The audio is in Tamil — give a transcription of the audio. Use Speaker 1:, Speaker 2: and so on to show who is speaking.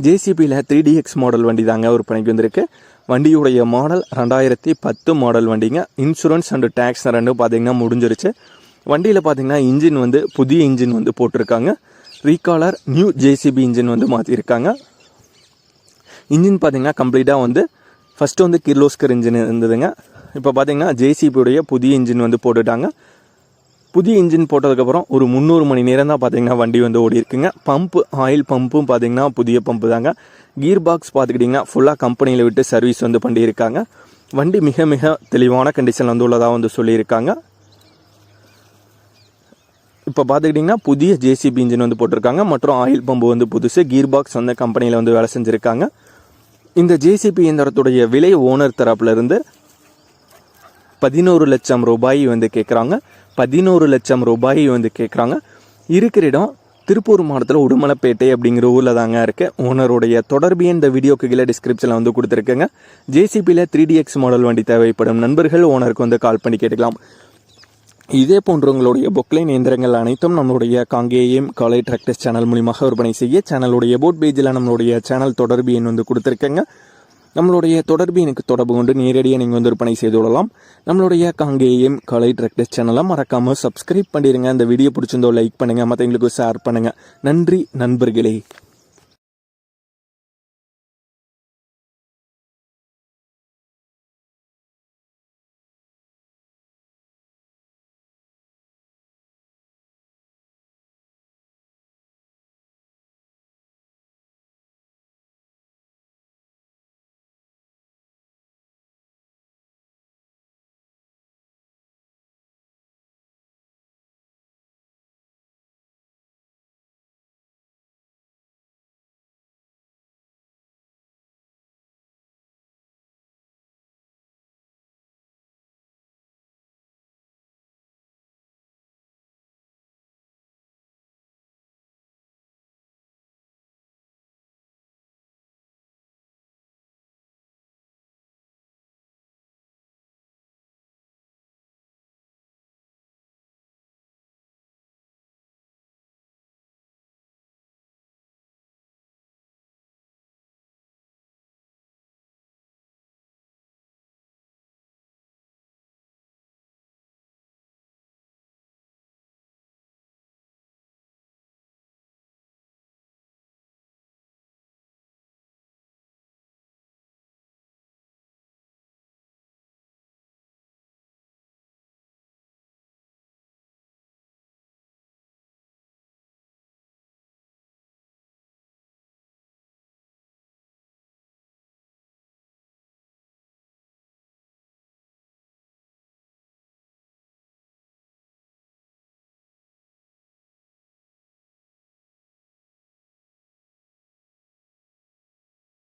Speaker 1: ஜேசிபியில் த்ரீ டிஎக்ஸ் மாடல் வண்டி தாங்க விற்பனைக்கு வந்திருக்கு. வண்டியுடைய மாடல் ரெண்டாயிரத்தி பத்து மாடல் வண்டிங்க. இன்சூரன்ஸ் அண்டு டேக்ஸ் ரெண்டும் பார்த்தீங்கன்னா முடிஞ்சிருச்சு. வண்டியில் பார்த்தீங்கன்னா இன்ஜின் வந்து புதிய இன்ஜின் வந்து போட்டிருக்காங்க. ரீகாலர் நியூ ஜேசிபி இன்ஜின் வந்து மாற்றிருக்காங்க இன்ஜின் பார்த்தீங்கன்னா கம்ப்ளீட்டாக வந்து ஃபஸ்ட்டு வந்து கிர்லோஸ்கர் இன்ஜின் இருந்ததுங்க. இப்போ பார்த்தீங்கன்னா ஜேசிபியுடைய புதிய இன்ஜின் வந்து போட்டுட்டாங்க. புதிய இன்ஜின் போட்டதுக்கப்புறம் ஒரு முந்நூறு மணி நேரம் தான் பார்த்தீங்கன்னா வண்டி வந்து ஓடி இருக்குங்க பம்பு ஆயில் பம்பும் பார்த்தீங்கன்னா புதிய பம்பு தாங்க. கீர் பாக்ஸ் பார்த்துக்கிட்டிங்கன்னா ஃபுல்லாக கம்பெனியில் விட்டு சர்வீஸ் வந்து பண்ணியிருக்காங்க. வண்டி மிக மிக தெளிவான கண்டிஷனில் வந்து உள்ளதாக வந்து சொல்லியிருக்காங்க. இப்போ பார்த்துக்கிட்டிங்கன்னா புதிய ஜேசிபி இன்ஜின் வந்து போட்டிருக்காங்க. மற்றும் ஆயில் பம்பு வந்து புதுசு. கீர் பாக்ஸ் வந்து கம்பெனியில் வந்து வேலை செஞ்சுருக்காங்க. இந்த ஜேசிபி இயந்திரத்துடைய விலை ஓனர் தரப்புலேருந்து பதினோரு லட்சம் ரூபாய் வந்து கேட்குறாங்க பதினோரு லட்சம் ரூபாய் வந்து கேட்குறாங்க இருக்கிற இடம் திருப்பூர் மாவட்டத்தில் உடுமலைப்பேட்டை அப்படிங்கிற ஊரில் தாங்க இருக்கு. ஓனருடைய தொடர்பு இந்த வீடியோக்கு கீழே டிஸ்கிரிப்ஷனில் வந்து கொடுத்துருக்கேங்க. ஜேசிபியில் த்ரீ டிஎக்ஸ் மாடல் வண்டி தேவைப்படும் நண்பர்கள் ஓனருக்கு வந்து கால் பண்ணி கேட்டுக்கலாம். இதே போன்றவங்களுடைய பொக்லைன் இயந்திரங்கள் அனைத்தும் நம்மளுடைய காங்கேயம் காலை டிராக்டர்ஸ் சேனல் மூலியமாக விற்பனை செய்ய சேனலுடைய போட் பேஜில் நம்மளுடைய சேனல் தொடர்பு எண் வந்து கொடுத்துருக்கேங்க. நம்மளுடைய தொடர்பு எனக்கு தொடர்பு கொண்டு நேரடியாக நீங்கள் வந்து விற்பனை செய்து கொள்ளலாம். நம்மளுடைய காங்கேயம் கலை டிராக்டர்ஸ் சேனலை மறக்காமல் சப்ஸ்கிரைப் பண்ணிடுங்க. அந்த வீடியோ பிடிச்சிருந்தோ லைக் பண்ணுங்கள் மற்றவங்களுக்கு ஷேர் பண்ணுங்கள் நன்றி நண்பர்களே.